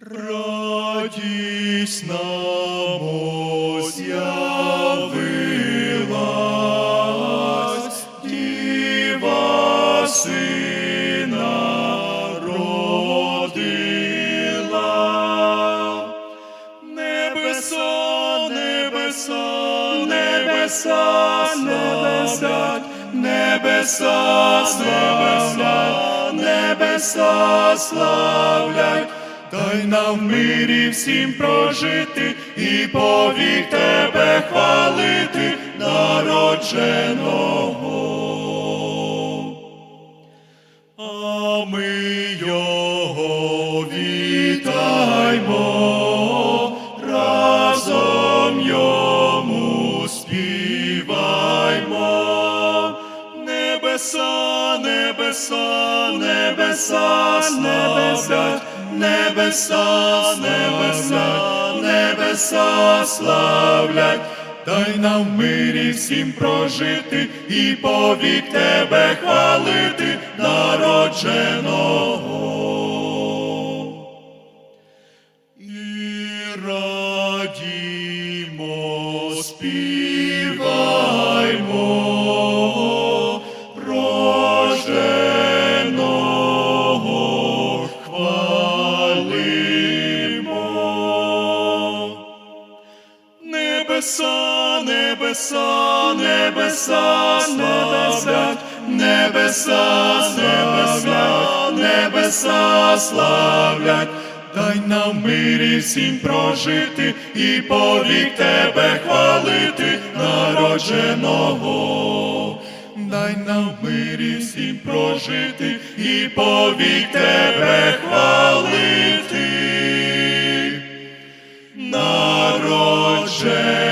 Радість нам родила. Небеса, небеса, небеса, небеса, небеса, славлять, небеса славлять, дай нам в мирі всім прожити і повік тебе хвалити, народженого. А ми його вітаймо, разом йому співаймо. Небеса, небеса, небеса, небеса, небеса, небеса, небеса славлять. Дай нам в мирі всім прожити і повік тебе хвалити, народженого. І радімо, співаймо, небеса, небеса, небеса, славлять, небеса, небеса, небеса славлять, дай нам мирі всім прожити і повік тебе хвалити, народженого, дай нам мирі всім прожити і повік тебе хвалити. Народ. Боже.